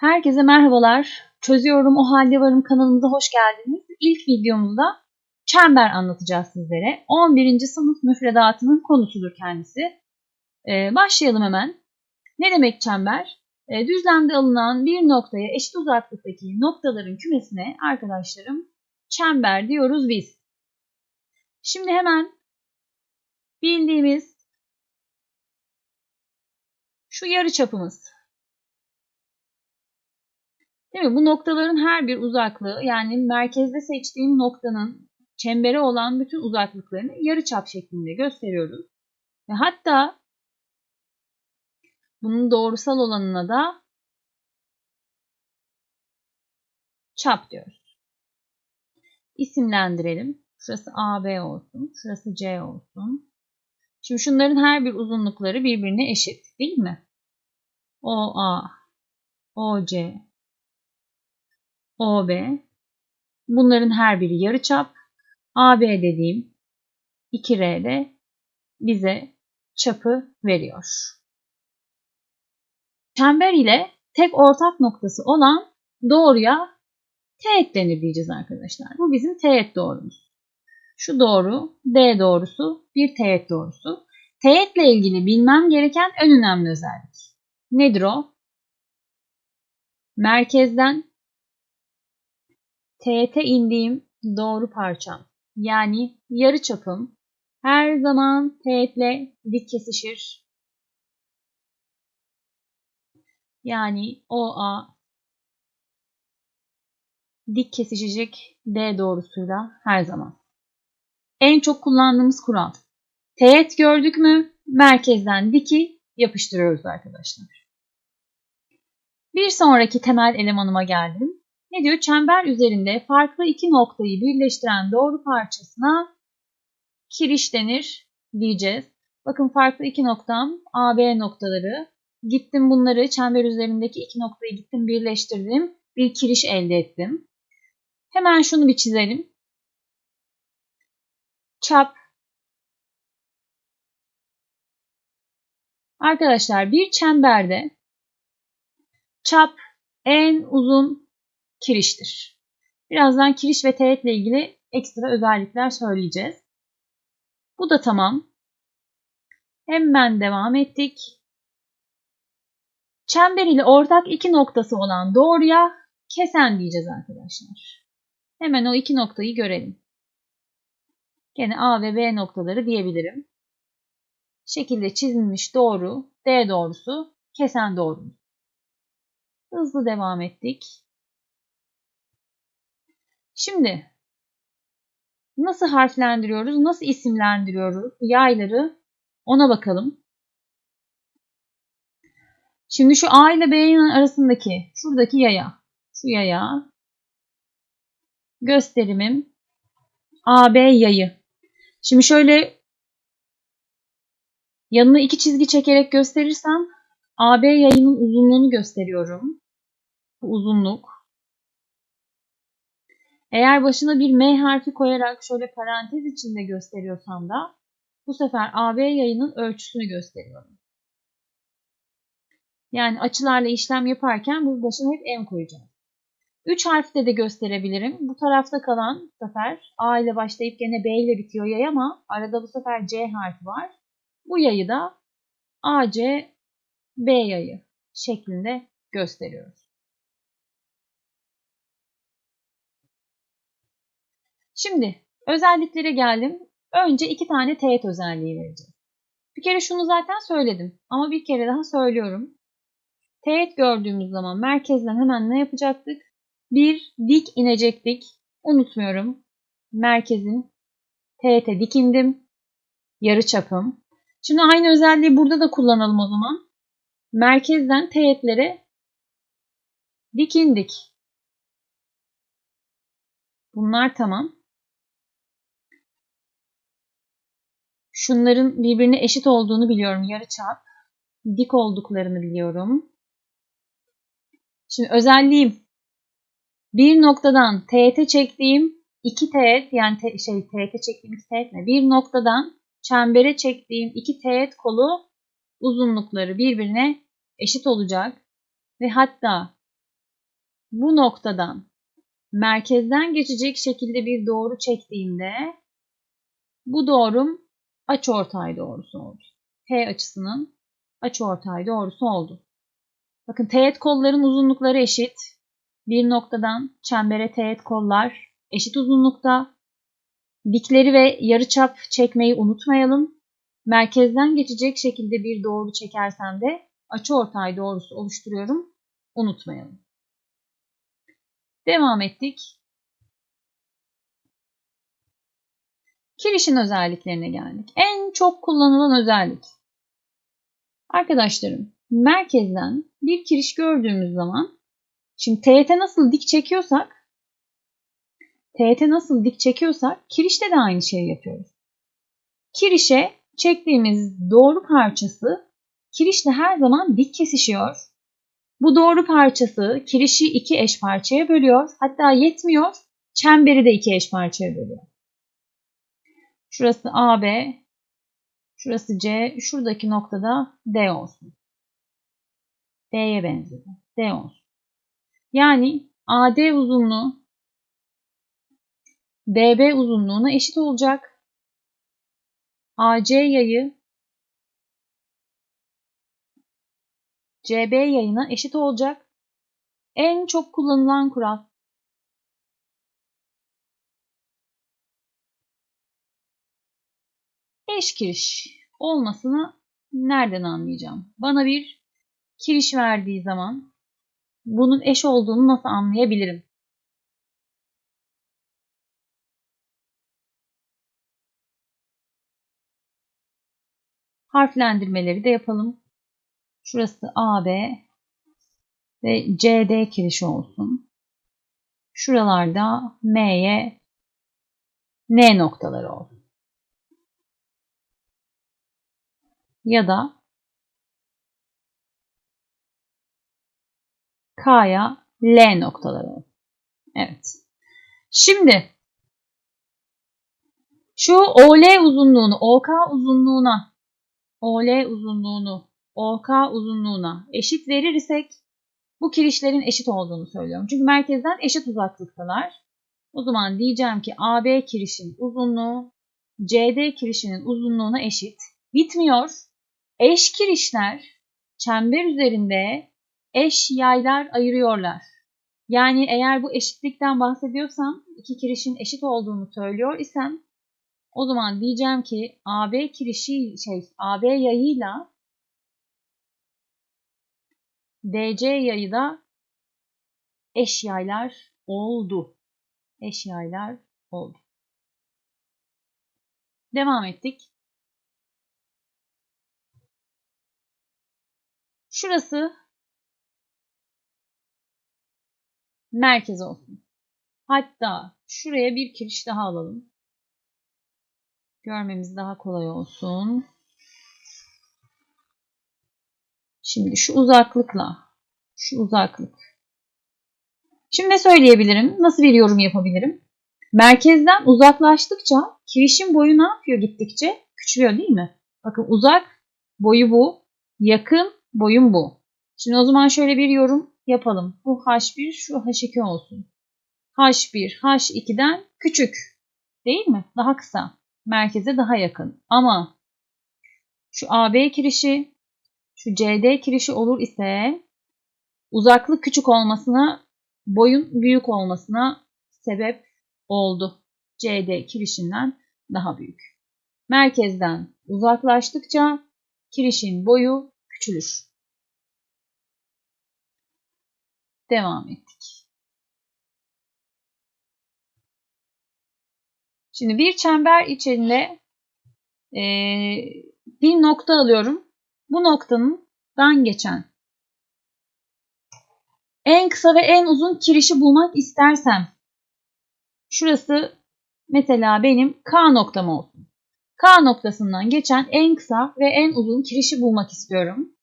Herkese merhabalar. Çözüyorum o halde varım kanalımıza hoş geldiniz. İlk videomuzda çember anlatacağız sizlere. 11. sınıf müfredatının konusudur kendisi. Ee, başlayalım hemen. Ne demek çember? Ee, düzlemde alınan bir noktaya eşit uzaklıktaki noktaların kümesine arkadaşlarım çember diyoruz biz. Şimdi hemen bildiğimiz şu yarı çapımız. Değil mi? Bu noktaların her bir uzaklığı yani merkezde seçtiğim noktanın çembere olan bütün uzaklıklarını yarı çap şeklinde gösteriyoruz. Ve hatta bunun doğrusal olanına da çap diyoruz. İsimlendirelim. Şurası AB olsun, şurası C olsun. Şimdi şunların her bir uzunlukları birbirine eşit değil mi? OA, OC, OB. Bunların her biri yarıçap. AB dediğim 2R de bize çapı veriyor. Çember ile tek ortak noktası olan doğruya teğet denir diyeceğiz arkadaşlar. Bu bizim teğet doğrumuz. Şu doğru D doğrusu bir teğet doğrusu. Teğetle ilgili bilmem gereken en önemli özellik. Nedir o? Merkezden teğete indiğim doğru parçam yani yarı çapım her zaman teğetle dik kesişir. Yani OA dik kesişecek D doğrusuyla her zaman. En çok kullandığımız kural. Teğet gördük mü merkezden diki yapıştırıyoruz arkadaşlar. Bir sonraki temel elemanıma geldim. Ne diyor? Çember üzerinde farklı iki noktayı birleştiren doğru parçasına kiriş denir diyeceğiz. Bakın farklı iki noktam AB noktaları. Gittim bunları çember üzerindeki iki noktayı gittim birleştirdim. Bir kiriş elde ettim. Hemen şunu bir çizelim. Çap. Arkadaşlar bir çemberde çap en uzun kiriştir. Birazdan kiriş ve teğetle ilgili ekstra özellikler söyleyeceğiz. Bu da tamam. Hemen devam ettik. Çember ile ortak iki noktası olan doğruya kesen diyeceğiz arkadaşlar. Hemen o iki noktayı görelim. Gene A ve B noktaları diyebilirim. Şekilde çizilmiş doğru, D doğrusu, kesen doğrumuz. Hızlı devam ettik. Şimdi nasıl harflendiriyoruz, nasıl isimlendiriyoruz yayları ona bakalım. Şimdi şu A ile B'nin arasındaki şuradaki yaya, şu yaya gösterimim AB yayı. Şimdi şöyle yanına iki çizgi çekerek gösterirsem AB yayının uzunluğunu gösteriyorum. Bu uzunluk. Eğer başına bir M harfi koyarak şöyle parantez içinde gösteriyorsam da bu sefer AB yayının ölçüsünü gösteriyorum. Yani açılarla işlem yaparken bu başına hep M koyacağım. 3 harfte de gösterebilirim. Bu tarafta kalan bu sefer A ile başlayıp gene B ile bitiyor yay ama arada bu sefer C harfi var. Bu yayı da AC B yayı şeklinde gösteriyoruz. Şimdi özelliklere geldim. Önce iki tane teğet özelliği vereceğim. Bir kere şunu zaten söyledim ama bir kere daha söylüyorum. Teğet gördüğümüz zaman merkezden hemen ne yapacaktık? Bir dik inecektik. Unutmuyorum. Merkezin teğete dikindim. Yarı çapım. Şimdi aynı özelliği burada da kullanalım o zaman. Merkezden teğetlere dikindik. Bunlar tamam. Şunların birbirine eşit olduğunu biliyorum. Yarıçap. Dik olduklarını biliyorum. Şimdi özelliğim bir noktadan teğete çektiğim iki teğet yani te, şey teğete çektiğim iki teğet ne? Bir noktadan çembere çektiğim iki teğet kolu uzunlukları birbirine eşit olacak ve hatta bu noktadan merkezden geçecek şekilde bir doğru çektiğimde bu doğrum açıortay doğrusu oldu. T açısının açıortay doğrusu oldu. Bakın teğet kolların uzunlukları eşit. Bir noktadan çembere teğet kollar eşit uzunlukta. Dikleri ve yarıçap çekmeyi unutmayalım. Merkezden geçecek şekilde bir doğru çekersem de açıortay doğrusu oluşturuyorum. Unutmayalım. Devam ettik. Kirişin özelliklerine geldik. En çok kullanılan özellik. Arkadaşlarım, merkezden bir kiriş gördüğümüz zaman şimdi TYT nasıl dik çekiyorsak TYT nasıl dik çekiyorsak kirişte de aynı şeyi yapıyoruz. Kirişe çektiğimiz doğru parçası kirişle her zaman dik kesişiyor. Bu doğru parçası kirişi iki eş parçaya bölüyor. Hatta yetmiyor. Çemberi de iki eş parçaya bölüyor. Şurası AB, şurası C, şuradaki noktada D olsun. D'ye benzedi. D olsun. Yani AD uzunluğu DB uzunluğuna eşit olacak. AC yayı CB yayına eşit olacak. En çok kullanılan kural. Eş kiriş olmasını nereden anlayacağım? Bana bir kiriş verdiği zaman bunun eş olduğunu nasıl anlayabilirim? Harflendirmeleri de yapalım. Şurası AB ve CD kirişi olsun. Şuralarda M'ye N noktaları olsun. Ya da K'ya L noktaları. Evet. Şimdi şu OL uzunluğunu OK uzunluğuna OL uzunluğunu OK uzunluğuna eşit verirsek bu kirişlerin eşit olduğunu söylüyorum. Çünkü merkezden eşit uzaklıktalar. O zaman diyeceğim ki AB kirişin uzunluğu CD kirişinin uzunluğuna eşit. Bitmiyor. Eş kirişler çember üzerinde eş yaylar ayırıyorlar. Yani eğer bu eşitlikten bahsediyorsam iki kirişin eşit olduğunu söylüyor isem o zaman diyeceğim ki AB kirişi şey AB yayıyla DC yayı da eş yaylar oldu. Eş yaylar oldu. Devam ettik. Şurası merkez olsun. Hatta şuraya bir kiriş daha alalım. Görmemiz daha kolay olsun. Şimdi şu uzaklıkla şu uzaklık. Şimdi ne söyleyebilirim? Nasıl bir yorum yapabilirim? Merkezden uzaklaştıkça kirişin boyu ne yapıyor gittikçe? Küçülüyor değil mi? Bakın uzak boyu bu. Yakın boyun bu. Şimdi o zaman şöyle bir yorum yapalım. Bu H1 şu H2 olsun. H1 H2'den küçük. Değil mi? Daha kısa. Merkeze daha yakın. Ama şu AB kirişi şu CD kirişi olur ise uzaklık küçük olmasına boyun büyük olmasına sebep oldu. CD kirişinden daha büyük. Merkezden uzaklaştıkça kirişin boyu küçülür. Devam ettik. Şimdi bir çember içinde e, bir nokta alıyorum. Bu noktanın geçen en kısa ve en uzun kirişi bulmak istersem şurası mesela benim K noktam olsun. K noktasından geçen en kısa ve en uzun kirişi bulmak istiyorum.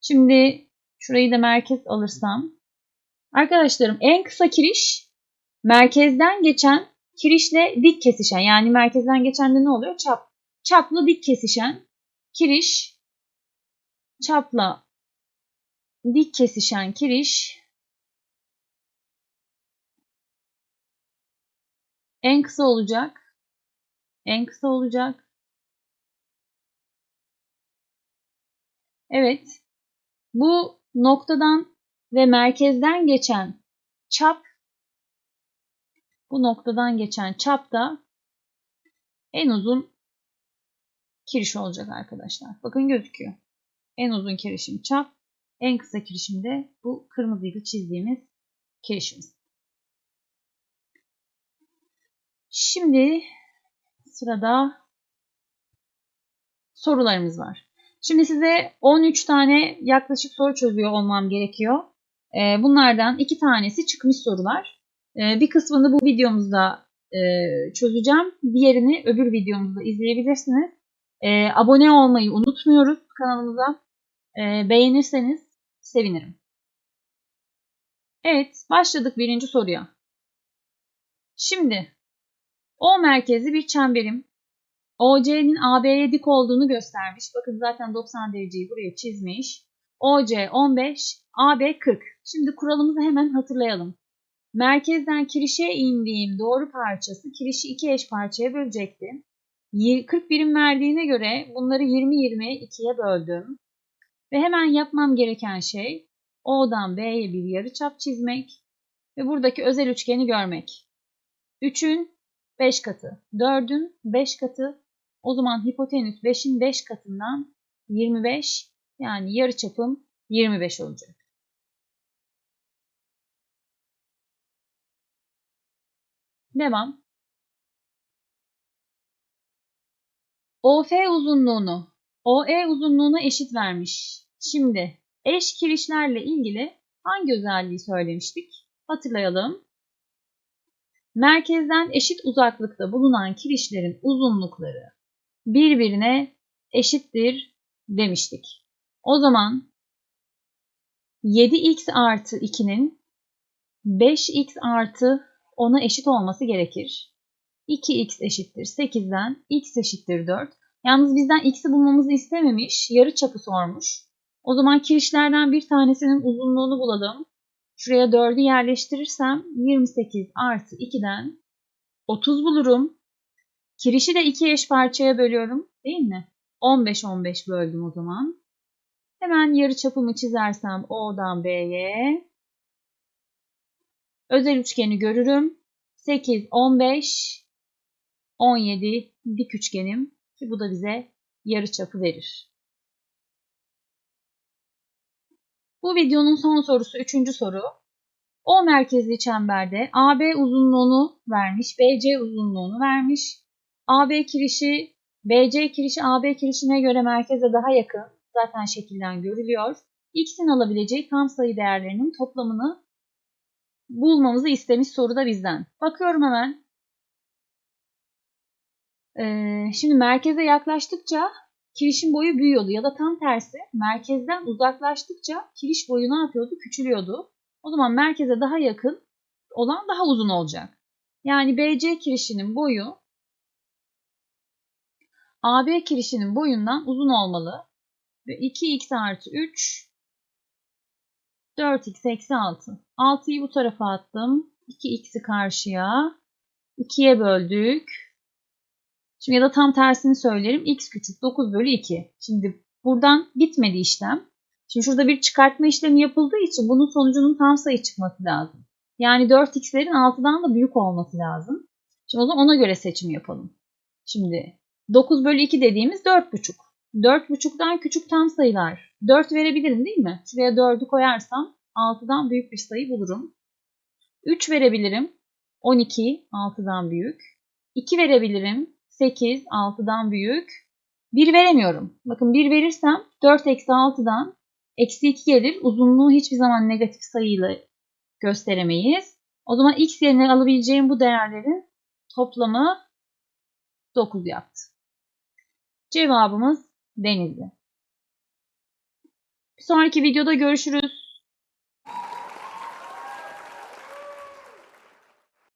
Şimdi şurayı da merkez alırsam. Arkadaşlarım en kısa kiriş merkezden geçen kirişle dik kesişen. Yani merkezden geçen de ne oluyor? Çap. Çapla dik kesişen kiriş çapla dik kesişen kiriş en kısa olacak. En kısa olacak. Evet. Bu noktadan ve merkezden geçen çap bu noktadan geçen çap da en uzun kiriş olacak arkadaşlar. Bakın gözüküyor. En uzun kirişim çap, en kısa kirişim de bu kırmızıyla çizdiğimiz kirişimiz. Şimdi sırada sorularımız var. Şimdi size 13 tane yaklaşık soru çözüyor olmam gerekiyor. Ee, bunlardan iki tanesi çıkmış sorular. Ee, bir kısmını bu videomuzda e, çözeceğim. Diğerini öbür videomuzda izleyebilirsiniz. Ee, abone olmayı unutmuyoruz kanalımıza. Beğenirseniz sevinirim. Evet, başladık birinci soruya. Şimdi O merkezi bir çemberim. OC'nin AB'ye dik olduğunu göstermiş. Bakın zaten 90 dereceyi buraya çizmiş. OC 15, AB 40. Şimdi kuralımızı hemen hatırlayalım. Merkezden kirişe indiğim doğru parçası kirişi iki eş parçaya bölecekti. 40 birim verdiğine göre bunları 20-20 ikiye böldüm. Ve hemen yapmam gereken şey O'dan B'ye bir yarıçap çizmek ve buradaki özel üçgeni görmek. 3'ün 5 katı, 4'ün 5 katı. O zaman hipotenüs 5'in 5 katından 25 yani yarıçapım 25 olacak. Devam. OF uzunluğunu OE uzunluğuna eşit vermiş. Şimdi eş kirişlerle ilgili hangi özelliği söylemiştik? Hatırlayalım. Merkezden eşit uzaklıkta bulunan kirişlerin uzunlukları birbirine eşittir demiştik. O zaman 7x artı 2'nin 5x artı 10'a eşit olması gerekir. 2x eşittir 8'den x eşittir 4. Yalnız bizden x'i bulmamızı istememiş. Yarı çapı sormuş. O zaman kirişlerden bir tanesinin uzunluğunu bulalım. Şuraya 4'ü yerleştirirsem 28 artı 2'den 30 bulurum. Kirişi de 2 eş parçaya bölüyorum değil mi? 15-15 böldüm o zaman. Hemen yarı çapımı çizersem O'dan B'ye özel üçgeni görürüm. 8, 15, 17 dik üçgenim ki bu da bize yarı çapı verir. Bu videonun son sorusu üçüncü soru. O merkezli çemberde AB uzunluğunu vermiş, BC uzunluğunu vermiş. AB kirişi, BC kirişi AB kirişine göre merkeze daha yakın. Zaten şekilden görülüyor. X'in alabileceği tam sayı değerlerinin toplamını bulmamızı istemiş soruda bizden. Bakıyorum hemen. Ee, şimdi merkeze yaklaştıkça kirişin boyu büyüyordu ya da tam tersi merkezden uzaklaştıkça kiriş boyu ne yapıyordu? Küçülüyordu. O zaman merkeze daha yakın olan daha uzun olacak. Yani BC kirişinin boyu AB kirişinin boyundan uzun olmalı. Ve 2x artı 3 4x eksi 6. 6'yı bu tarafa attım. 2x'i karşıya. 2'ye böldük. Şimdi ya da tam tersini söylerim. x küçük 9 bölü 2. Şimdi buradan bitmedi işlem. Şimdi şurada bir çıkartma işlemi yapıldığı için bunun sonucunun tam sayı çıkması lazım. Yani 4x'lerin 6'dan da büyük olması lazım. Şimdi o zaman ona göre seçim yapalım. Şimdi 9 bölü 2 dediğimiz 4,5. 4,5'dan küçük tam sayılar. 4 verebilirim değil mi? Şuraya 4'ü koyarsam 6'dan büyük bir sayı bulurum. 3 verebilirim. 12 6'dan büyük. 2 verebilirim. 8 6'dan büyük. 1 veremiyorum. Bakın 1 verirsem 4 eksi 6'dan eksi 2 gelir. Uzunluğu hiçbir zaman negatif sayıyla gösteremeyiz. O zaman x yerine alabileceğim bu değerlerin toplamı 9 yaptı. Cevabımız Denizli. Bir sonraki videoda görüşürüz.